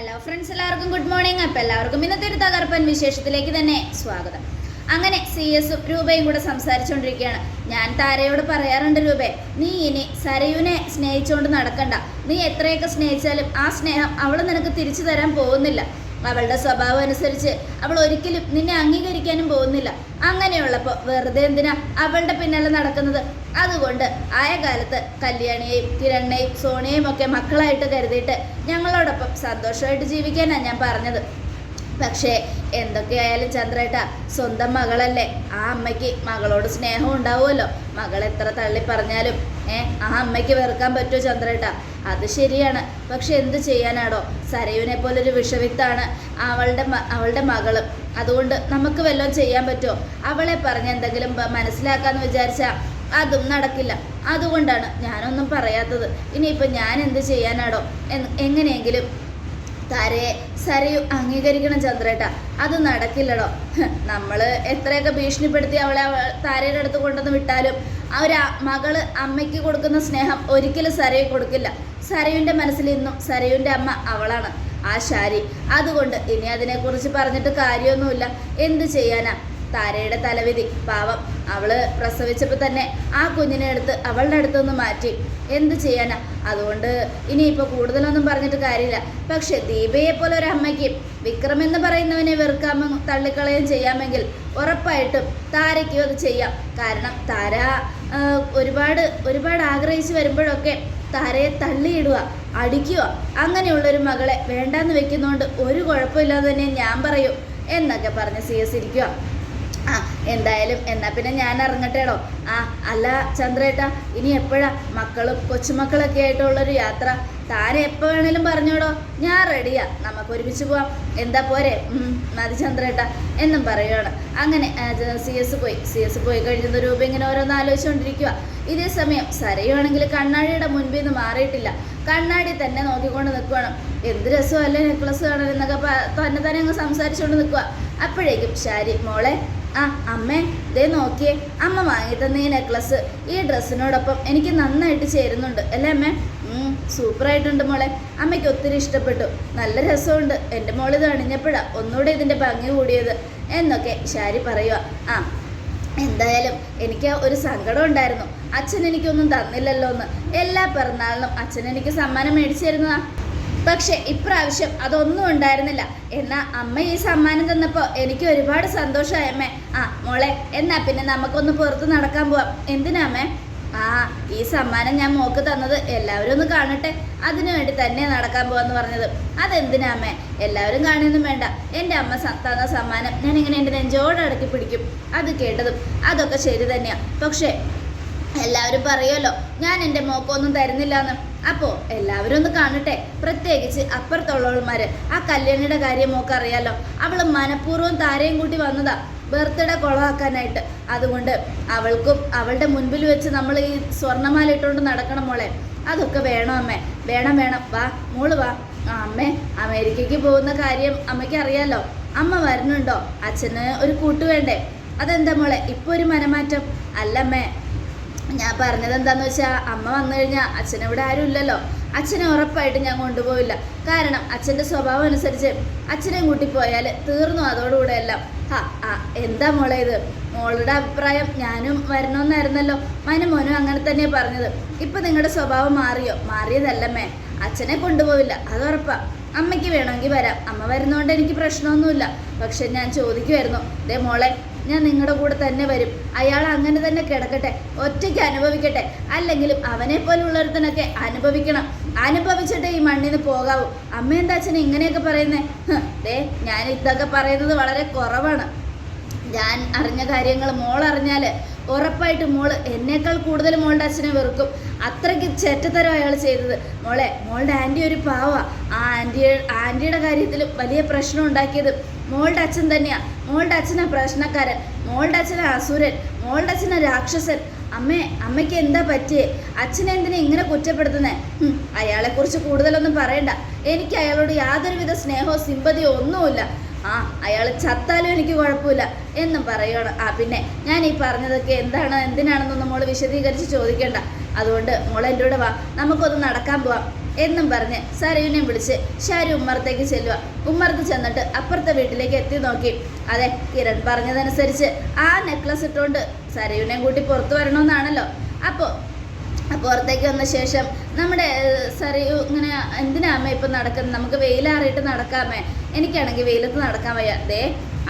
Hello friends എല്ലാവർക്കും good morning അപ്പം എല്ലാവർക്കും ഇന്നത്തെ ഒരു തകർപ്പൻ വിശേഷത്തിലേക്ക് തന്നെ സ്വാഗതം. അങ്ങനെ സി എസും രൂപയും കൂടെ സംസാരിച്ചുകൊണ്ടിരിക്കുകയാണ് ഞാൻ താരയോട് പറയാറുണ്ട് രൂപേ നീ ഇനി സരയുനെ സ്നേഹിച്ചുകൊണ്ട് നടക്കണ്ട. നീ എത്രയൊക്കെ സ്നേഹിച്ചാലും ആ സ്നേഹം അവൾ നിനക്ക് തിരിച്ചു തരാൻ പോകുന്നില്ല. അവളുടെ സ്വഭാവം അനുസരിച്ച് അവൾ ഒരിക്കലും നിന്നെ അംഗീകരിക്കാനും പോകുന്നില്ല. അങ്ങനെയുള്ളപ്പോൾ വെറുതെ എന്തിനാ അവളുടെ പിന്നാലെ നടക്കുന്നത്? അതുകൊണ്ട് ആയ കാലത്ത് കല്യാണിയെയും കിരണിനെയും സോണിയെയും ഒക്കെ മക്കളായിട്ട് കരുതിയിട്ട് ഞങ്ങളോടൊപ്പം സന്തോഷമായിട്ട് ജീവിക്കാനാണ് ഞാൻ പറഞ്ഞത്. പക്ഷേ എന്തൊക്കെയായാലും ചന്ദ്രേട്ട സ്വന്തം മകളല്ലേ. ആ അമ്മയ്ക്ക് മകളോട് സ്നേഹം ഉണ്ടാവുമല്ലോ. മകൾ എത്ര തള്ളി പറഞ്ഞാലും ഏ ആ അമ്മയ്ക്ക് വെറുക്കാൻ പറ്റുമോ ചന്ദ്രേട്ട? അത് ശരിയാണ്. പക്ഷെ എന്ത് ചെയ്യാനാടോ? സരയുവിനെ പോലൊരു വിഷവിത്താണ് അവളുടെ അവളുടെ മകൾ. അതുകൊണ്ട് നമുക്ക് വല്ലതും ചെയ്യാൻ പറ്റുമോ? അവളെ പറഞ്ഞ് എന്തെങ്കിലും മനസ്സിലാക്കാന്ന് വിചാരിച്ചാൽ അതും നടക്കില്ല. അതുകൊണ്ടാണ് ഞാനൊന്നും പറയാത്തത്. ഇനിയിപ്പോൾ ഞാൻ എന്ത് ചെയ്യാനാടോ? എങ്ങനെയെങ്കിലും തരയെ സരയു അംഗീകരിക്കണം ചന്ദ്രേട്ട. അത് നടക്കില്ലടോ. നമ്മൾ എത്രയൊക്കെ ഭീഷണിപ്പെടുത്തി അവളെ താരയുടെ അടുത്ത് കൊണ്ടുവന്ന് വിട്ടാലും ഒരു മകൾ അമ്മയ്ക്ക് കൊടുക്കുന്ന സ്നേഹം ഒരിക്കലും സരയെ കൊടുക്കില്ല. സരയുവിന്റെ മനസ്സിൽ ഇന്നും സരയുവിന്റെ അമ്മ അവളാണ് ആ ശാരി. അതുകൊണ്ട് ഇനി അതിനെക്കുറിച്ച് പറഞ്ഞിട്ട് കാര്യമൊന്നുമില്ല. എന്ത് ചെയ്യാനാ? താരയുടെ തലവിധി. പാവം. അവൾ പ്രസവിച്ചപ്പോൾ തന്നെ ആ കുഞ്ഞിനെ എടുത്ത് അവളുടെ അടുത്തൊന്ന് മാറ്റി. എന്ത് ചെയ്യാനാ? അതുകൊണ്ട് ഇനിയിപ്പോൾ കൂടുതലൊന്നും പറഞ്ഞിട്ട് കാര്യമില്ല. പക്ഷെ ദീപയെ പോലെ ഒരു അമ്മയ്ക്ക് വിക്രം എന്ന് പറയുന്നവനെ വെറുക്കാമോ തള്ളിക്കളയും ചെയ്യാമെങ്കിൽ ഉറപ്പായിട്ടും താരയ്ക്കും അത് ചെയ്യാം. കാരണം താര ഒരുപാട് ഒരുപാട് ആഗ്രഹിച്ച് വരുമ്പോഴൊക്കെ താരയെ തള്ളിയിടുക അടിക്കുക അങ്ങനെയുള്ളൊരു മകളെ വേണ്ടാന്ന് വെക്കുന്നതുകൊണ്ട് ഒരു കുഴപ്പമില്ലാതെ തന്നെ ഞാൻ പറയും. എന്നൊക്കെ പറഞ്ഞ് സി എന്തായാലും എന്നാ പിന്നെ ഞാൻ ഇറങ്ങട്ടേടോ. ആ അല്ല ചന്ദ്രേട്ടാ ഇനി എപ്പോഴാ മക്കളും കൊച്ചുമക്കളൊക്കെ ആയിട്ടുള്ളൊരു യാത്ര? താൻ എപ്പോൾ വേണേലും പറഞ്ഞോടോ. ഞാൻ റെഡിയാ. നമുക്ക് ഒരുമിച്ച് പോവാം. എന്താ പോരെ? മതി ചന്ദ്രേട്ടാ. എന്നും പറയുകയാണ് അങ്ങനെ സി എസ് പോയി. സി എസ് പോയി കഴിഞ്ഞ രൂപ ഇങ്ങനെ ഓരോന്ന് ആലോചിച്ചുകൊണ്ടിരിക്കുക ഇതേ സമയം സരയുവാണെങ്കിൽ കണ്ണാടിയുടെ മുൻപിൽ നിന്ന് മാറിയിട്ടില്ല. കണ്ണാടി തന്നെ നോക്കിക്കൊണ്ട് നിൽക്കുവാണ് എന്ത് രസമല്ലേ നെക്ലസ് കാണാൻ എന്നൊക്കെ തന്നെ തന്നെ അങ്ങ് സംസാരിച്ചുകൊണ്ട് നിൽക്കുക അപ്പോഴേക്കും ശാരി മോളെ ആ അമ്മേ ദേ നോക്കിയേ അമ്മ വാങ്ങി തന്ന ഈ നെക്ലസ്. ഈ ഡ്രസ്സിനോടൊപ്പം എനിക്ക് നന്നായിട്ട് ചേരുന്നുണ്ട് അല്ലേ അമ്മേ? സൂപ്പറായിട്ടുണ്ട് മോളെ. അമ്മയ്ക്ക് ഒത്തിരി ഇഷ്ടപ്പെട്ടു. നല്ല രസമുണ്ട്. എന്റെ മോൾ ഇത് അണിഞ്ഞപ്പോഴാ ഒന്നുകൂടെ ഇതിന്റെ ഭംഗി കൂടിയത്. എന്നൊക്കെ ശാരി പറയുക ആ എന്തായാലും എനിക്ക് ഒരു സങ്കടം ഉണ്ടായിരുന്നു. അച്ഛൻ എനിക്കൊന്നും തന്നില്ലല്ലോ എന്ന് എല്ലാ പിറന്നാളിനും അച്ഛൻ എനിക്ക് സമ്മാനം മേടിച്ചു തരുന്നതാ. പക്ഷെ ഇപ്രാവശ്യം അതൊന്നും ഉണ്ടായിരുന്നില്ല. എന്നാ അമ്മ ഈ സമ്മാനം തന്നപ്പോൾ എനിക്ക് ഒരുപാട് സന്തോഷമായി അമ്മേ. ആ മോളെ എന്നാ പിന്നെ നമുക്കൊന്ന് പുറത്ത് നടക്കാൻ പോവാം. എന്തിനാ അമ്മേ? ആ ഈ സമ്മാനം ഞാൻ മോക്ക് തന്നത് എല്ലാവരും ഒന്ന് കാണട്ടെ. അതിനു വേണ്ടി തന്നെ നടക്കാൻ പോവാന്ന് പറഞ്ഞത്. അതെന്തിനാ അമ്മേ? എല്ലാവരും കാണുന്നതും വേണ്ട. എന്റെ അമ്മ തന്ന സമ്മാനം ഞാൻ ഇങ്ങനെ എന്റെ നെഞ്ചോട് അടക്കി പിടിക്കും. അത് കേട്ടതും അതൊക്കെ ശരി തന്നെയാ. പക്ഷേ എല്ലാവരും പറയുമല്ലോ ഞാൻ എന്റെ മോക്കൊന്നും തരുന്നില്ല എന്ന് അപ്പോൾ എല്ലാവരും ഒന്ന് കാണട്ടെ പ്രത്യേകിച്ച് അപ്പുറത്തുള്ളവന്മാർ ആ കല്യാണിയുടെ കാര്യം മോക്ക് അറിയാലോ അവൾ മനഃപൂർവം താരയും കൂട്ടി വന്നതാ ബർത്ത്ഡേ കുളമാക്കാനായിട്ട് അതുകൊണ്ട് അവൾക്കും അവളുടെ മുൻപിൽ വെച്ച് നമ്മൾ ഈ സ്വർണമാല ഇട്ടുകൊണ്ട് നടക്കണം മോളെ. അതൊക്കെ വേണം അമ്മേ. വേണം വേണം. വാ മോൾ വാ. ആ അമ്മേ അമേരിക്കയ്ക്ക് പോകുന്ന കാര്യം അമ്മയ്ക്ക് അറിയാലോ. അമ്മ വരുന്നുണ്ടോ? അച്ഛന് ഒരു കൂട്ട് വേണ്ടേ? അതെന്താ മോളെ ഇപ്പോൾ ഒരു മനമാറ്റം? അല്ലമ്മേ ഞാൻ പറഞ്ഞത് എന്താന്ന് വെച്ചാൽ അമ്മ വന്നു കഴിഞ്ഞാൽ അച്ഛനിവിടെ ആരും ഇല്ലല്ലോ. അച്ഛനെ ഉറപ്പായിട്ട് ഞാൻ കൊണ്ടുപോയില്ല കാരണം അച്ഛന്റെ സ്വഭാവം അനുസരിച്ച് അച്ഛനെ കൂട്ടി പോയാൽ തീർന്നു അതോടുകൂടെ എല്ലാം. ആ ആ എന്താ മോളെ ഇത്? മോളുടെ അഭിപ്രായം ഞാനും വരണമെന്നായിരുന്നല്ലോ. മനു മോനും അങ്ങനെ തന്നെയാണ് പറഞ്ഞത്. ഇപ്പം നിങ്ങളുടെ സ്വഭാവം മാറിയോ? മാറിയതല്ലമ്മേ. അച്ഛനെ കൊണ്ടുപോവില്ല അത് ഉറപ്പാ. അമ്മയ്ക്ക് വേണമെങ്കിൽ വരാം. അമ്മ വരുന്നതുകൊണ്ട് എനിക്ക് പ്രശ്നമൊന്നുമില്ല. പക്ഷെ ഞാൻ ചോദിക്കുമായിരുന്നു ദേ മോളെ ഞാൻ നിങ്ങളുടെ കൂടെ തന്നെ വരും. അയാൾ അങ്ങനെ തന്നെ കിടക്കട്ടെ ഒറ്റയ്ക്ക് അനുഭവിക്കട്ടെ. അല്ലെങ്കിലും അവനെ പോലുള്ളൊരുത്തനൊക്കെ അനുഭവിക്കണം. അനുഭവിച്ചിട്ടേ ഈ മണ്ണിന് പോകാവൂ. അമ്മ എന്താ അച്ഛന് ഇങ്ങനെയൊക്കെ പറയുന്നേ? ദേ ഞാൻ ഇതൊക്കെ പറയുന്നത് വളരെ കുറവാണ്. ഞാൻ അറിഞ്ഞ കാര്യങ്ങൾ മോൾ അറിഞ്ഞാൽ ഉറപ്പായിട്ട് മോൾ എന്നേക്കാൾ കൂടുതൽ മോളുടെ അച്ഛനെ വെറുക്കും. അത്രയ്ക്ക് ചെറ്റത്തരം അയാൾ ചെയ്തത്. മോളെ മോളുടെ ആന്റി ഒരു പാവ. ആ ആന്റി ആന്റിയുടെ കാര്യത്തിൽ വലിയ പ്രശ്നം ഉണ്ടാക്കിയത് മോളുടെ അച്ഛൻ തന്നെയാണ് മോളുടെ അച്ഛനാ പ്രശ്നക്കാരൻ. മോളുടെ അച്ഛനാ അസുരൻ. മോളുടെ അച്ഛനാ രാക്ഷസൻ. അമ്മേ അമ്മയ്ക്ക് എന്താ പറ്റിയേ? അച്ഛനെ എന്തിനാ ഇങ്ങനെ കുറ്റപ്പെടുത്തുന്നേ? അയാളെക്കുറിച്ച് കൂടുതലൊന്നും പറയണ്ട. എനിക്ക് അയാളോട് യാതൊരുവിധ സ്നേഹമോ സിമ്പതിയോ ഒന്നുമില്ല. ആ അയാൾ ചത്താലും എനിക്ക് കുഴപ്പമില്ല എന്നും പറയണം ആ പിന്നെ ഞാൻ ഈ പറഞ്ഞതൊക്കെ എന്താണ് എന്തിനാണെന്നൊന്നും മോൾ വിശദീകരിച്ച് ചോദിക്കേണ്ട. അതുകൊണ്ട് മോളെ എന്റെ കൂടെ വാ നമുക്കൊന്ന് നടക്കാൻ പോവാം എന്നും പറഞ്ഞ് സരയുവിനെ വിളിച്ച് ഷാരി ഉമ്മറത്തേക്ക് ചെല്ലുക ഉമ്മറത്ത് ചെന്നിട്ട് അപ്പുറത്തെ വീട്ടിലേക്ക് എത്തി നോക്കി. അതെ കിരൺ പറഞ്ഞതനുസരിച്ച് ആ നെക്ലസ് ഇട്ടുകൊണ്ട് സരയുവിനെയും കൂട്ടി പുറത്തു വരണമെന്നാണല്ലോ. അപ്പോൾ പുറത്തേക്ക് വന്ന ശേഷം നമ്മുടെ സാറി ഇങ്ങനെ എന്തിനാ ഇപ്പം നടക്കുന്നത് നമുക്ക് വെയിലാറിയിട്ട് നടക്കാമേ. എനിക്കാണെങ്കിൽ വെയിലത്ത് നടക്കാൻ വയ്യ. ദേ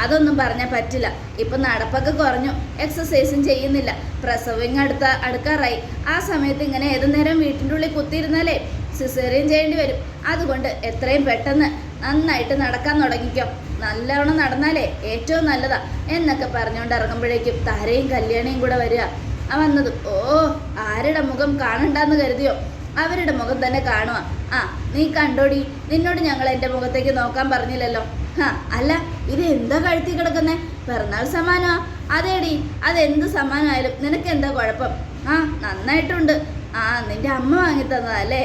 അതൊന്നും പറഞ്ഞാൽ പറ്റില്ല. ഇപ്പം നടപ്പൊക്കെ കുറഞ്ഞു. എക്സസൈസും ചെയ്യുന്നില്ല. പ്രസവിങ് അടുത്ത അടുക്കാറായി. ആ സമയത്ത് ഇങ്ങനെ ഏതു നേരം വീട്ടിന്റെ ഉള്ളിൽ കുത്തിയിരുന്നാലേ സിസേറിയൻ ചെയ്യേണ്ടി വരും. അതുകൊണ്ട് എത്രയും പെട്ടെന്ന് നന്നായിട്ട് നടക്കാൻ തുടങ്ങിക്കോ. നല്ലവണ്ണം നടന്നാലേ ഏറ്റവും നല്ലതാ എന്നൊക്കെ പറഞ്ഞുകൊണ്ട് ഇറങ്ങുമ്പോഴേക്കും താരയും കല്യാണിയും കൂടെ വരിക. വന്നത് ഓ ആരുടെ മുഖം കാണണ്ടെന്ന് കരുതിയോ? അവരുടെ മുഖം തന്നെ കാണുക ആ നീ കണ്ടോടി നിന്നോട് ഞങ്ങൾ എന്റെ മുഖത്തേക്ക് നോക്കാൻ പറഞ്ഞില്ലല്ലോ. ഹാ അല്ല ഇത് എന്താ കഴുത്തി കിടക്കുന്നേ? പിറന്നാൾ സമ്മാനമാ. അതേടി അതെന്ത് സമ്മാനമായാലും നിനക്ക് എന്താ കുഴപ്പം? ആ നന്നായിട്ടുണ്ട്. ആ നിന്റെ അമ്മ വാങ്ങി തന്നതല്ലേ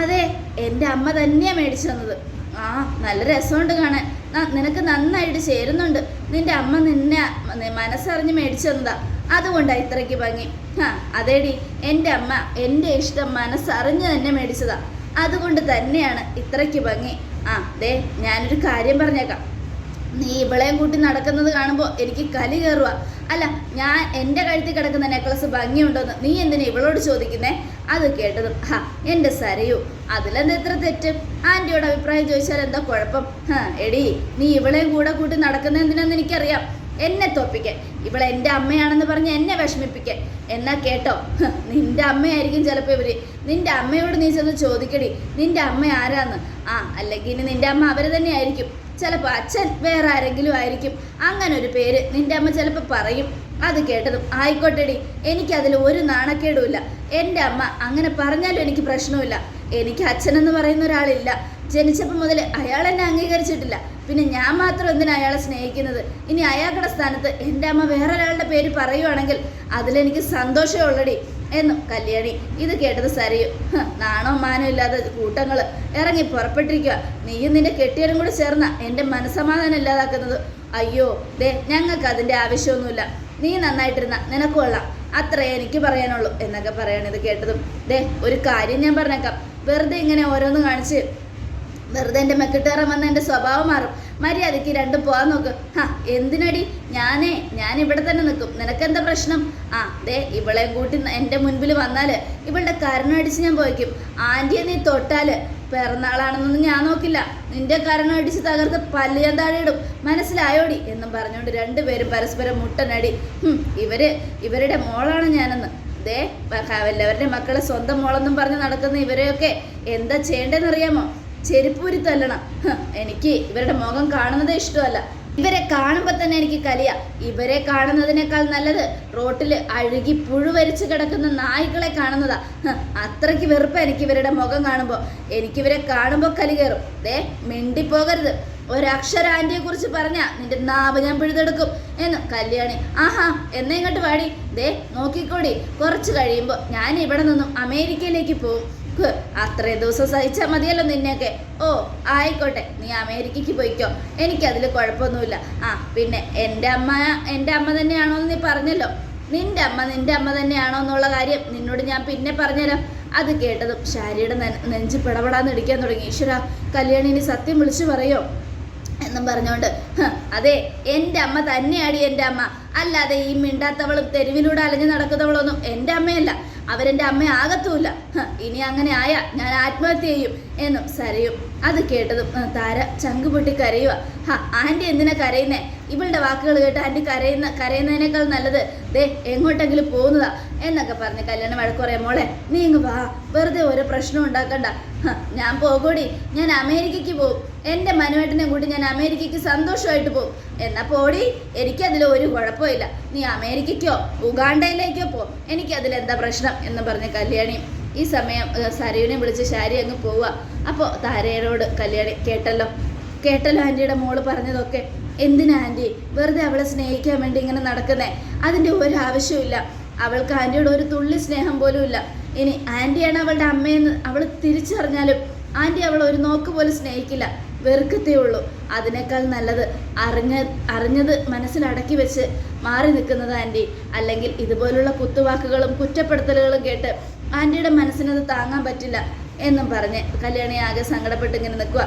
അതെ എന്റെ അമ്മ തന്നെയാ മേടിച്ചു തന്നത്. ആ നല്ല രസമുണ്ട് കാണാൻ. നിനക്ക് നന്നായിട്ട് ചേരുന്നുണ്ട്. നിന്റെ അമ്മ നിന്നെ മനസ്സറിഞ്ഞ് മേടിച്ചു തന്നതാ. അതുകൊണ്ടാ ഇത്രയ്ക്ക് ഭംഗി. ആ അതേടി എന്റെ അമ്മ എന്റെ ഇഷ്ടം മനസ്സറിഞ്ഞ് തന്നെ മേടിച്ചതാ. അതുകൊണ്ട് തന്നെയാണ് ഇത്രയ്ക്ക് ഭംഗി. ആ ദേ ഞാനൊരു കാര്യം പറഞ്ഞേക്കാം. നീ ഇവളെയും കൂട്ടി നടക്കുന്നത് കാണുമ്പോൾ എനിക്ക് കലി കയറുക അല്ല ഞാൻ എന്റെ കഴുത്തിൽ കിടക്കുന്ന നെക്ലസ് ഭംഗിയുണ്ടോന്ന് നീ എന്തിനാ ഇവളോട് ചോദിക്കുന്നേ? അത് കേട്ടതും ഹാ എന്റെ സരയു അതിലെന്താ എത്ര തെറ്റ്? ആന്റിയോട് അഭിപ്രായം ചോദിച്ചാൽ എന്താ കുഴപ്പം? ഹാ എടി നീ ഇവളെയും കൂടെ കൂട്ടി നടക്കുന്ന എന്തിനാന്ന് എനിക്കറിയാം. എന്നെ തോപ്പിക്കാൻ ഇവളെ എന്റെ അമ്മയാണെന്ന് പറഞ്ഞ് എന്നെ വിഷമിപ്പിക്കാൻ. എന്നാ കേട്ടോ? നിന്റെ അമ്മയായിരിക്കും ചിലപ്പോൾ ഇവർ. നിന്റെ അമ്മയോട് നീ ചെന്ന് ചോദിക്കടി. നിന്റെ അമ്മ ആരാന്ന്? ആ അല്ലെങ്കിൽ ഇനി നിന്റെ അമ്മ അവരെ തന്നെ ആയിരിക്കും. ചിലപ്പോൾ അച്ഛൻ വേറെ ആരെങ്കിലും ആയിരിക്കും. അങ്ങനെ ഒരു പേര് നിന്റെ അമ്മ ചിലപ്പോൾ പറയും. അത് കേട്ടതും ആയിക്കോട്ടെടി. എനിക്കതിൽ ഒരു നാണക്കേടുമില്ല. എന്റെ അമ്മ അങ്ങനെ പറഞ്ഞാലും എനിക്ക് പ്രശ്നമില്ല. എനിക്ക് അച്ഛനെന്ന് പറയുന്ന ഒരാളില്ല. ജനിച്ചപ്പോൾ മുതൽ അയാൾ എന്നെ അംഗീകരിച്ചിട്ടില്ല. പിന്നെ ഞാൻ മാത്രം എന്തിനാ അയാളെ സ്നേഹിക്കുന്നത്? ഇനി അയാളുടെ സ്ഥാനത്ത് എന്റെ അമ്മ വേറെ ഒരാളുടെ പേര് പറയുവാണെങ്കിൽ അതിലെനിക്ക് സന്തോഷമേ ഉള്ളടി എന്നും കല്യാണി ഇത് കേട്ടത് സരിയു. നാണോ മാനോ ഇല്ലാതെ കൂട്ടങ്ങൾ ഇറങ്ങി പുറപ്പെട്ടിരിക്കുക നീയും നിന്റെ കെട്ടിയനും കൂടെ ചേർന്ന എന്റെ മനസമാധാനം ഇല്ലാതാക്കുന്നത്. അയ്യോ ദേ ഞങ്ങൾക്ക് അതിന്റെ ആവശ്യമൊന്നുമില്ല. നീ നന്നായിട്ടിരുന്ന നിനക്ക് കൊള്ളാം. അത്രേ എനിക്ക് പറയാനുള്ളൂ എന്നൊക്കെ പറയാണ് ഇത് കേട്ടതും. ദേ ഒരു കാര്യം ഞാൻ പറഞ്ഞേക്കാം. വെറുതെ ഇങ്ങനെ ഓരോന്ന് കാണിച്ച് വെറുതെ എന്റെ മെക്കിട്ടേറെ വന്ന എന്റെ സ്വഭാവം മാറും. മര്യാദയ്ക്ക് രണ്ടും പോകാൻ നോക്ക്. ഹാ എന്തിനടി? ഞാനേ ഞാൻ ഇവിടെ തന്നെ നിൽക്കും. നിനക്കെന്താ പ്രശ്നം? ആ ദേ ഇവളെ കൂട്ടി എന്റെ മുൻപിൽ വന്നാൽ ഇവളുടെ കരണടിച്ച് ഞാൻ പോയിക്കും. ആന്റിയെ നീ തൊട്ടാൽ പിറന്നാളാണെന്നൊന്നും ഞാൻ നോക്കില്ല. നിന്റെ കരണം അടിച്ച് തകർത്ത് പല്ല് ഞാൻ താഴെയിടും മനസ്സിലായോടി? എന്നും പറഞ്ഞുകൊണ്ട് രണ്ടുപേരും പരസ്പരം മുട്ടനടി. ഇവർ ഇവരുടെ മോളാണ് ഞാനെന്ന്. ദേ എല്ലാവരുടെ മക്കളെ സ്വന്തം മോളെന്നും പറഞ്ഞ് നടക്കുന്ന ഇവരെയൊക്കെ എന്താ ചെയ്യേണ്ടതെന്നറിയാമോ? ചെരുപ്പൂരി തല്ലണം എനിക്ക് ഇവരുടെ മുഖം കാണുന്നതേ ഇഷ്ടമല്ല. ഇവരെ കാണുമ്പോൾ തന്നെ എനിക്ക് കലിയ. ഇവരെ കാണുന്നതിനേക്കാൾ നല്ലത് റോട്ടിൽ അഴുകി പുഴുവരിച്ച് കിടക്കുന്ന നായ്ക്കളെ കാണുന്നതാ. അത്രയ്ക്ക് വെറുപ്പ് എനിക്ക് ഇവരുടെ മുഖം കാണുമ്പോൾ എനിക്കിവരെ കാണുമ്പോൾ കലി കയറും. ദേ മിണ്ടിപ്പോകരുത്. ഒരക്ഷര ആന്റിയെ കുറിച്ച് പറഞ്ഞ നിന്റെ നാവ് ഞാൻ പിഴുതെടുക്കും. എന്ന് കല്യാണി. ആഹാ എന്നെ ഇങ്ങോട്ട് വാടി. ദേ നോക്കിക്കോടി. കുറച്ച് കഴിയുമ്പോൾ ഞാൻ ഇവിടെ നിന്നും അമേരിക്കയിലേക്ക് പോകും ഹ്, അത്രയും ദിവസം സഹിച്ചാൽ മതിയല്ലോ നിന്നെയൊക്കെ. ഓ ആയിക്കോട്ടെ. നീ അമേരിക്കയ്ക്ക് പോയിക്കോ. എനിക്കതിൽ കുഴപ്പമൊന്നുമില്ല. ആ പിന്നെ എന്റെ അമ്മ എന്റെ അമ്മ തന്നെയാണോ എന്ന് നീ പറഞ്ഞല്ലോ. നിന്റെ അമ്മ നിന്റെ അമ്മ തന്നെയാണോ എന്നുള്ള കാര്യം നിന്നോട് ഞാൻ പിന്നെ പറഞ്ഞുതരാം. അത് കേട്ടതും ശാരിയുടെ നെഞ്ച് പിടപെടാന്ന് ഇടിക്കാൻ തുടങ്ങി. ഈശ്വര കല്യാണി ഇനി സത്യം വിളിച്ചു പറയോ? എന്നും പറഞ്ഞുകൊണ്ട് അതെ എന്റെ അമ്മ തന്നെയാടി എന്റെ അമ്മ. അല്ലാതെ ഈ മിണ്ടാത്തവളും തെരുവിലൂടെ അലഞ്ഞു നടക്കുന്നവളൊന്നും എന്റെ അമ്മയല്ല. അവരെന്റെ അമ്മ ആകത്തുമില്ല. ഇനി അങ്ങനെ ആയ ഞാൻ ആത്മഹത്യ ചെയ്യും എന്നും സരയും. അത് കേട്ടതും "ഹ്, താര ചങ്ക് പൊട്ടി കരയുക ഹാ എന്തിനാ കരയുന്നേ? ഇവളുടെ വാക്കുകൾ കേട്ട് ആന്റി കരയുന്ന കരയുന്നതിനേക്കാൾ നല്ലത് ദേ എങ്ങോട്ടെങ്കിലും പോകുന്നതാ എന്നൊക്കെ പറഞ്ഞ് കല്യാണം വഴക്കുറേ മോളെ നീ ഇങ്ങ് വാ. വെറുതെ ഒരു പ്രശ്നം ഉണ്ടാക്കണ്ട. ഞാൻ പോകൂടി. ഞാൻ അമേരിക്കയ്ക്ക് പോകും. എന്റെ മനുവേട്ടനെ കൂടി ഞാൻ അമേരിക്കയ്ക്ക് സന്തോഷമായിട്ട് പോകും. എന്നാ പോടി എനിക്കതിൽ ഒരു കുഴപ്പമില്ല. നീ അമേരിക്കയ്ക്കോ ഉഗാണ്ടയിലേക്കോ പോ. എനിക്കതിലെന്താ പ്രശ്നം എന്ന് പറഞ്ഞ കല്യാണി ഈ സമയം സരയുനെ വിളിച്ച് ശാരി അങ്ങ് പോവുക. അപ്പോൾ താരയോട് കല്യാണി കേട്ടല്ലോ? കേട്ടല്ലോ ആന്റിയുടെ മോൾ പറഞ്ഞതൊക്കെ? എന്തിനാ ആന്റി വെറുതെ അവളെ സ്നേഹിക്കാൻ വേണ്ടി ഇങ്ങനെ നടക്കുന്നേ? അതിന്റെ ഒരു ആവശ്യമില്ല അവൾക്ക് ആന്റിയോട് ഒരു തുള്ളി സ്നേഹം പോലും ഇല്ല ഇനി ആന്റിയാണ് അവളുടെ അമ്മയെന്ന് അവൾ തിരിച്ചറിഞ്ഞാലും ആന്റി അവൾ ഒരു നോക്ക് പോലും സ്നേഹിക്കില്ല. വെറുക്കത്തേ ഉള്ളൂ. അതിനേക്കാൾ നല്ലത് അറിഞ്ഞ അറിഞ്ഞത് മനസ്സിലടക്കി വെച്ച് മാറി നിൽക്കുന്നത് ആന്റി. അല്ലെങ്കിൽ ഇതുപോലുള്ള കുത്തുവാക്കുകളും കുറ്റപ്പെടുത്തലുകളും കേട്ട് ആന്റിയുടെ മനസ്സിനത് താങ്ങാൻ പറ്റില്ല എന്നും പറഞ്ഞ് കല്യാണി ആകെ സങ്കടപ്പെട്ട് ഇങ്ങനെ നിൽക്കുക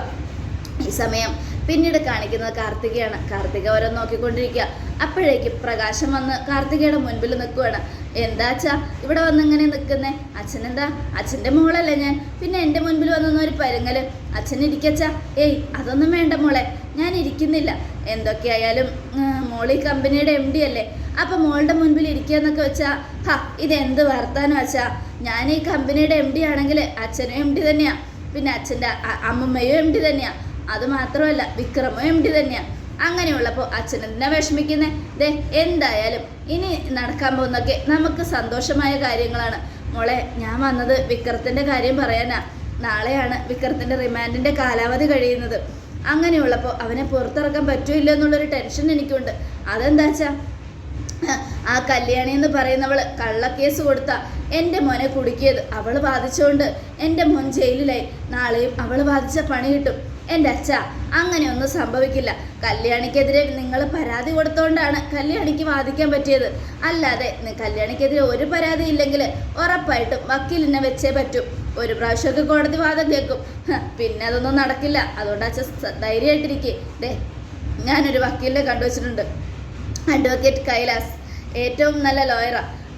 ഈ സമയം പിന്നീട് കാണിക്കുന്നത് കാർത്തികയാണ്. കാർത്തിക ഓരോ നോക്കിക്കൊണ്ടിരിക്കുക അപ്പോഴേക്ക് പ്രകാശം വന്ന് കാർത്തികയുടെ മുൻപിൽ നിൽക്കുകയാണ് എന്താ അച്ഛാ ഇവിടെ വന്ന് ഇങ്ങനെ നിൽക്കുന്നേ? അച്ഛനെന്താ? അച്ഛന്റെ മോളല്ലേ ഞാൻ. പിന്നെ എന്റെ മുൻപിൽ വന്നൊരു പരുങ്ങൽ അച്ഛൻ ഇരിക്കച്ച ഏയ് അതൊന്നും വേണ്ട മോളെ. ഞാൻ ഇരിക്കുന്നില്ല. എന്തൊക്കെയായാലും മോളി കമ്പനിയുടെ എം ഡി അല്ലേ? അപ്പം മോളുടെ മുൻപിൽ ഇരിക്കുക എന്നൊക്കെ വെച്ചാ ഹാ ഇതെന്ത് വർത്താനം അച്ഛാ. ഞാൻ ഈ കമ്പനിയുടെ എം ഡി ആണെങ്കിൽ അച്ഛനും എം ഡി തന്നെയാ. പിന്നെ അച്ഛന്റെ അമ്മമ്മയും എം ഡി തന്നെയാ. അത് മാത്രമല്ല വിക്രമും എം ഡി തന്നെയാ. അങ്ങനെയുള്ളപ്പോൾ അച്ഛൻ എന്തിനാ വിഷമിക്കുന്നത് ദേ എന്തായാലും ഇനി നടക്കാൻ പോകുന്നൊക്കെ നമുക്ക് സന്തോഷമായ കാര്യങ്ങളാണ്. മോളെ ഞാൻ വന്നത് വിക്രത്തിന്റെ കാര്യം പറയാനാ. നാളെയാണ് വിക്രത്തിന്റെ റിമാൻഡിന്റെ കാലാവധി കഴിയുന്നത്. അങ്ങനെയുള്ളപ്പോൾ അവനെ പുറത്തിറക്കാൻ പറ്റൂല്ല എന്നുള്ളൊരു ടെൻഷൻ എനിക്കുണ്ട്. അതെന്താ വെച്ചാ ആ കല്യാണി എന്ന് പറയുന്നവൾ കള്ളക്കേസ് കൊടുത്ത എന്റെ മോനെ കുടുക്കിയത് അവൾ ബാധിച്ചുകൊണ്ട് എന്റെ മോൻ ജയിലിലായി. നാളെയും അവൾ ബാധിച്ച പണി കിട്ടും. എന്റെ അച്ഛ അങ്ങനെയൊന്നും സംഭവിക്കില്ല. കല്യാണിക്കെതിരെ നിങ്ങൾ പരാതി കൊടുത്തോണ്ടാണ് കല്യാണിക്ക് വാദിക്കാൻ പറ്റിയത്. അല്ലാതെ കല്യാണിക്കെതിരെ ഒരു പരാതി ഇല്ലെങ്കിൽ ഉറപ്പായിട്ടും വക്കീലിനെ വെച്ചേ പറ്റും. ഒരു പ്രാവശ്യമൊക്കെ കോടതി വാദം കേൾക്കും. പിന്നെ അതൊന്നും നടക്കില്ല. അതുകൊണ്ട് അച്ഛൻ ധൈര്യമായിട്ടിരിക്കേ. ദേ ഞാനൊരു വക്കീലിനെ കണ്ടുവച്ചിട്ടുണ്ട്. അഡ്വക്കേറ്റ് കൈലാസ്. ഏറ്റവും നല്ല ലോയറ.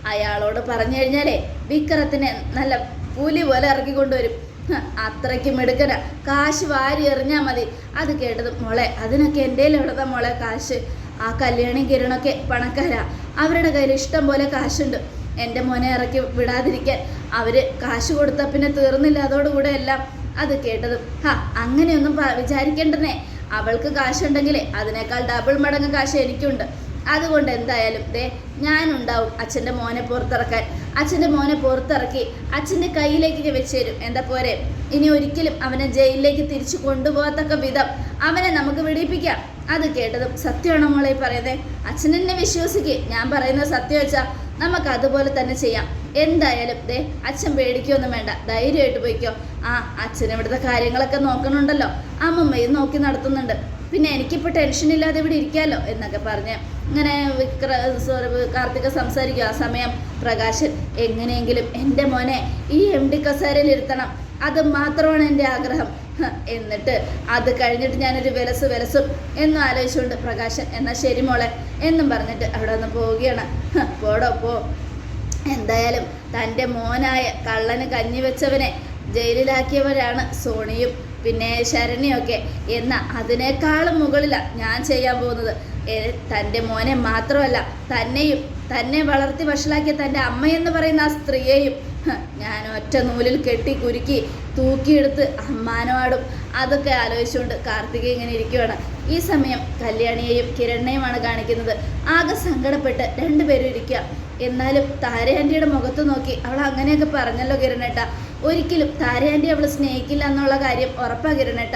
അയാളോട് പറഞ്ഞു കഴിഞ്ഞാലേ വിക്രത്തിനെ നല്ല പൂലി പോലെ ഇറക്കി കൊണ്ടുവരും. ഹ, അത്രയ്ക്ക് മിടുക്കന. കാശ് വാരി എറിഞ്ഞാൽ മതി. അത് കേട്ടത് മോളെ അതിനൊക്കെ എന്റെ എവിടുന്ന മോളെ കാശ്? ആ കല്യാണി കിരണൊക്കെ പണക്കാരാ. അവരുടെ കയ്യിൽ ഇഷ്ടം പോലെ കാശുണ്ട്. എന്റെ മോനെ ഇറക്കി വിടാതിരിക്കാൻ അവർ കാശ് കൊടുത്ത പിന്നെ തീർന്നില്ല. അതോടുകൂടെ എല്ലാം അത് കേട്ടതും ഹാ അങ്ങനെയൊന്നും വിചാരിക്കേണ്ടെന്നേ അവൾക്ക് കാശുണ്ടെങ്കിലേ അതിനേക്കാൾ ഡബിൾ മടങ്ങ് കാശ് എനിക്കുണ്ട്. അതുകൊണ്ട് എന്തായാലും ദേ ഞാനുണ്ടാവും അച്ഛന്റെ മോനെ പുറത്തിറക്കാൻ. അച്ഛന്റെ മോനെ പുറത്തിറക്കി അച്ഛന്റെ കയ്യിലേക്ക് വെച്ച് തരും. എന്താ പോരെ? ഇനി ഒരിക്കലും അവനെ ജയിലിലേക്ക് തിരിച്ചു കൊണ്ടുപോകത്തക്ക വിധം അവനെ നമുക്ക് വിടിപ്പിക്കാം അത് കേട്ടതും സത്യമാണോ മോളെ പറയുന്നത് അച്ഛൻ എന്നെ വിശ്വസിക്ക്. ഞാൻ പറയുന്ന സത്യം വെച്ചാൽ നമുക്ക് അതുപോലെ തന്നെ ചെയ്യാം. എന്തായാലും ദേ അച്ഛൻ പേടിക്കൊന്നും വേണ്ട. ധൈര്യമായിട്ട് പോയിക്കോ. ആ അച്ഛൻ ഇവിടുത്തെ കാര്യങ്ങളൊക്കെ നോക്കണുണ്ടല്ലോ. അമ്മമ്മയും നോക്കി നടത്തുന്നുണ്ട്. പിന്നെ എനിക്കിപ്പോൾ ടെൻഷൻ ഇല്ലാതെ ഇവിടെ ഇരിക്കാമല്ലോ എന്നൊക്കെ പറഞ്ഞ് ഇങ്ങനെ വിക്ര സോറി കാർത്തിക സംസാരിക്കും. ആ സമയം പ്രകാശൻ എങ്ങനെയെങ്കിലും എന്റെ മോനെ ഈ എം ഡി കസേരയിൽ ഇരുത്തണം. അത് മാത്രമാണ് എന്റെ ആഗ്രഹം. എന്നിട്ട് അത് കഴിഞ്ഞിട്ട് ഞാനൊരു വിലസ് വിലസും എന്നും ആലോചിച്ചുകൊണ്ട് പ്രകാശൻ എന്നാൽ ശരി മോളെ എന്നും പറഞ്ഞിട്ട് അവിടെ നിന്ന് പോവുകയാണ്. പോടോ പോ. എന്തായാലും തന്റെ മോനായ കള്ളന് കഞ്ഞി വെച്ചവനെ ജയിലിലാക്കിയവരാണ് സോണിയും പിന്നെ ശരണിയൊക്കെ എന്നാൽ അതിനേക്കാളും മുകളിലാണ് ഞാൻ ചെയ്യാൻ പോകുന്നത്. തന്റെ മോനെ മാത്രമല്ല തന്നെയും തന്നെ വളർത്തി വഷളാക്കിയ തന്റെ അമ്മയെന്ന് പറയുന്ന ആ സ്ത്രീയെയും ഞാൻ ഒറ്റ നൂലിൽ കെട്ടി കുരുക്കി തൂക്കിയെടുത്ത് അമ്മാനമാടും അതൊക്കെ ആലോചിച്ചുകൊണ്ട് കാർത്തിക ഇങ്ങനെ ഇരിക്കുവാണ്. ഈ സമയം കല്യാണിയെയും കിരണിനെയുമാണ് കാണിക്കുന്നത്. ആകെ സങ്കടപ്പെട്ട് രണ്ടുപേരും ഇരിക്കുക. എന്നാലും താരയാന്റിയുടെ മുഖത്ത് നോക്കി അവൾ അങ്ങനെയൊക്കെ പറഞ്ഞല്ലോ കിരണേട്ട. ഒരിക്കലും താരയാന്റി അവൾ സ്നേഹിക്കില്ല എന്നുള്ള കാര്യം ഉറപ്പാ കിരണേട്ട.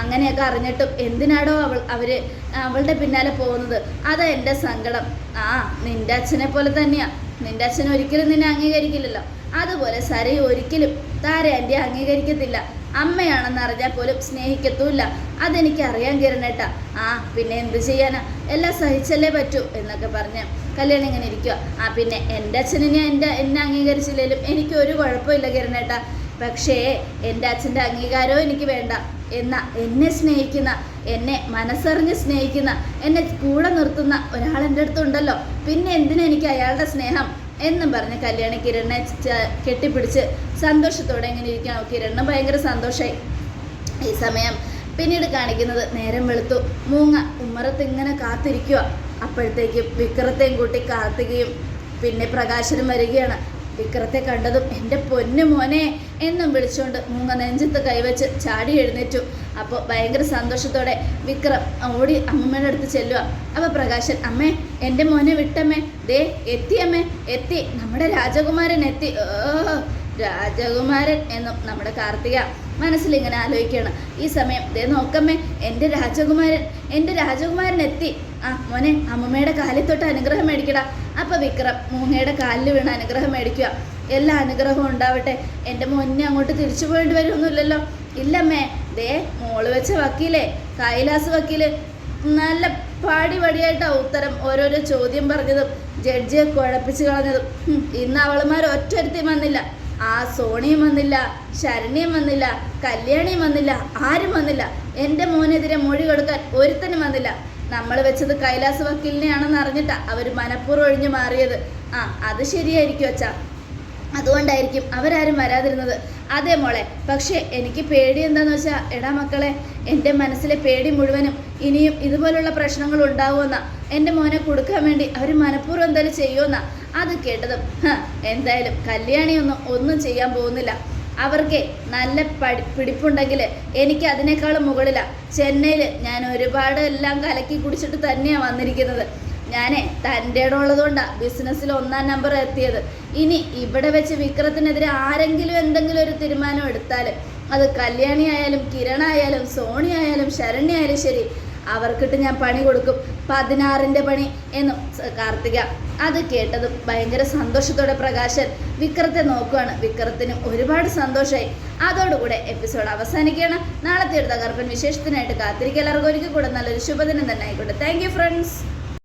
അങ്ങനെയൊക്കെ അറിഞ്ഞിട്ടും എന്തിനാടോ അവൾ അവർ അവളുടെ പിന്നാലെ പോകുന്നത്? അതാ എന്റെ സങ്കടം. ആ നിന്റെ അച്ഛനെ പോലെ തന്നെയാ. നിന്റെ അച്ഛൻ ഒരിക്കലും നിന്നെ അംഗീകരിക്കില്ലല്ലോ. അതുപോലെ സരയ് ഒരിക്കലും താരയാന്റി അംഗീകരിക്കത്തില്ല. അമ്മയാണെന്ന് അറിഞ്ഞാൽ പോലും സ്നേഹിക്കത്തൂല്ല അതെനിക്ക് അറിയാൻ കിരണേട്ട. ആ പിന്നെ എന്ത് ചെയ്യാനാ? എല്ലാം സഹിച്ചല്ലേ പറ്റൂ എന്നൊക്കെ പറഞ്ഞ് കല്യാണം ഇങ്ങനെ ഇരിക്കുക ആ പിന്നെ എന്റെ അച്ഛനെ എന്റെ എന്നെ അംഗീകരിച്ചില്ലെങ്കിലും എനിക്ക് ഒരു കുഴപ്പമില്ല കിരണേട്ട. പക്ഷേ എന്റെ അച്ഛന്റെ അംഗീകാരവും എനിക്ക് വേണ്ട. എന്ന എന്നെ സ്നേഹിക്കുന്ന എന്നെ മനസ്സറിഞ്ഞ് സ്നേഹിക്കുന്ന എന്നെ കൂടെ നിർത്തുന്ന ഒരാൾ എന്റെ അടുത്തുണ്ടല്ലോ. പിന്നെ എന്തിനാ എനിക്ക് അയാളുടെ സ്നേഹം? എന്നും പറഞ്ഞ് കല്യാണി കിരണിനെ കെട്ടിപ്പിടിച്ച് സന്തോഷത്തോടെ ഇങ്ങനെ ഇരിക്കണം കിരണിന് ഭയങ്കര സന്തോഷമായി ഈ സമയം പിന്നീട് കാണിക്കുന്നത് നേരം വെളുത്തു. മൂങ്ങ ഉമ്മറത്ത് ഇങ്ങനെ കാത്തിരിക്കുക അപ്പോഴത്തേക്കും വിക്രത്തെയും കൂട്ടി കാർത്തികയും പിന്നെ പ്രകാശനും വരികയാണ്. വിക്രത്തെ കണ്ടതും എന്റെ പൊന്നു മോനെ എന്നും വിളിച്ചുകൊണ്ട് മൂങ്ങ നെഞ്ചത്ത് കൈവച്ച് ചാടി എഴുന്നേറ്റു. അപ്പോൾ ഭയങ്കര സന്തോഷത്തോടെ വിക്രം ഓടി അമ്മമ്മയുടെ അടുത്ത് ചെല്ലുക അപ്പോൾ പ്രകാശൻ അമ്മേ എന്റെ മോനെ വിട്ടമ്മേ. ദേ എത്തി അമ്മേ എത്തി. നമ്മുടെ രാജകുമാരൻ എത്തി. ഓ രാജകുമാരൻ എന്നും നമ്മുടെ കാർത്തിക മനസ്സിലിങ്ങനെ ആലോചിക്കുകയാണ്. ഈ സമയം ദേ നോക്കമ്മേ എന്റെ രാജകുമാരൻ എന്റെ രാജകുമാരൻ എത്തി. ആ മോനെ അമ്മമ്മയുടെ കാലിൽ തൊട്ട് അനുഗ്രഹം മേടിക്കടാ. അപ്പൊ വിക്രം മൂങ്ങയുടെ കാലിൽ വീണ് അനുഗ്രഹം മേടിക്കുക. എല്ലാ അനുഗ്രഹവും ഉണ്ടാവട്ടെ. എന്റെ മോനെ അങ്ങോട്ട് തിരിച്ചു പോയിട്ട് വരുമൊന്നുമില്ലല്ലോ. ഇല്ലമ്മേ ദേ മോൾ വെച്ച വക്കീലേ കൈലാസ് വക്കീൽ. നല്ല പാടി പടിയായിട്ടാ ഉത്തരം ഓരോരോ ചോദ്യം പറഞ്ഞതും ജഡ്ജിയെ കുഴപ്പിച്ചു കളഞ്ഞതും. ഇന്ന് അവളുമാർ ഒറ്റരുത്തി വന്നില്ല. ആ സോണിയും വന്നില്ല ശരണിയും വന്നില്ല കല്യാണിയും വന്നില്ല ആരും വന്നില്ല. എന്റെ മോനെതിരെ മൊഴി കൊടുക്കാൻ ഒരുത്തനും വന്നില്ല. നമ്മൾ വെച്ചത് കൈലാസ് വക്കീലിനെയാണെന്ന് അറിഞ്ഞിട്ടാ അവർ മനഃപൂർവം ഒഴിഞ്ഞു മാറിയത്. ആ അത് ശരിയായിരിക്കും അച്ഛാ. അതുകൊണ്ടായിരിക്കും അവരാരും വരാതിരുന്നത്. അതെ മോളെ പക്ഷേ എനിക്ക് പേടി എന്താന്ന് വെച്ചാൽ എടാ മക്കളെ എന്റെ മനസ്സിലെ പേടി മുഴുവനും ഇനിയും ഇതുപോലുള്ള പ്രശ്നങ്ങൾ ഉണ്ടാവുമെന്നാ. എന്റെ മോനെ കൊടുക്കാൻ വേണ്ടി അവർ മനഃപൂർവം എന്തായാലും ചെയ്യുമെന്നാ. അത് കേട്ടതും എന്തായാലും കല്യാണിയൊന്നും ഒന്നും ചെയ്യാൻ പോകുന്നില്ല. അവർക്ക് നല്ല പഠി പിടിപ്പുണ്ടെങ്കിൽ എനിക്ക് അതിനേക്കാളും മുകളിലാണ് ചെന്നൈയിൽ ഞാൻ ഒരുപാട് എല്ലാം കലക്കി കുടിച്ചിട്ട് തന്നെയാണ് വന്നിരിക്കുന്നത്. ഞാൻ തന്റെ ഇടമുള്ളതുകൊണ്ടാണ് ബിസിനസ്സിൽ ഒന്നാം നമ്പർ എത്തിയത്. ഇനി ഇവിടെ വെച്ച് വിക്രത്തിനെതിരെ ആരെങ്കിലും എന്തെങ്കിലും ഒരു തീരുമാനം എടുത്താൽ അത് കല്യാണി ആയാലും കിരണ ആയാലും സോണി ആയാലും ശരണ്യ ആയാലും ശരി. അവർക്കിട്ട് ഞാൻ പണി കൊടുക്കും. പതിനാറിന്റെ പണി എന്നും കാർത്തിക അത് കേട്ടതും ഭയങ്കര സന്തോഷത്തോടെ പ്രകാശൻ വിക്രത്തെ നോക്കുകയാണ് വിക്രത്തിന് ഒരുപാട് സന്തോഷമായി അതോടുകൂടെ എപ്പിസോഡ് അവസാനിക്കുകയാണ്. നാളത്തെ ഒരു തകർപ്പൻ വിശേഷത്തിനായിട്ട് കാത്തിരിക്കുക. എല്ലാവർക്കും ഒരിക്കൽ കൂടെ നല്ലൊരു ശുഭദിനം തന്നെ ആയിക്കോട്ടെ. Thank friends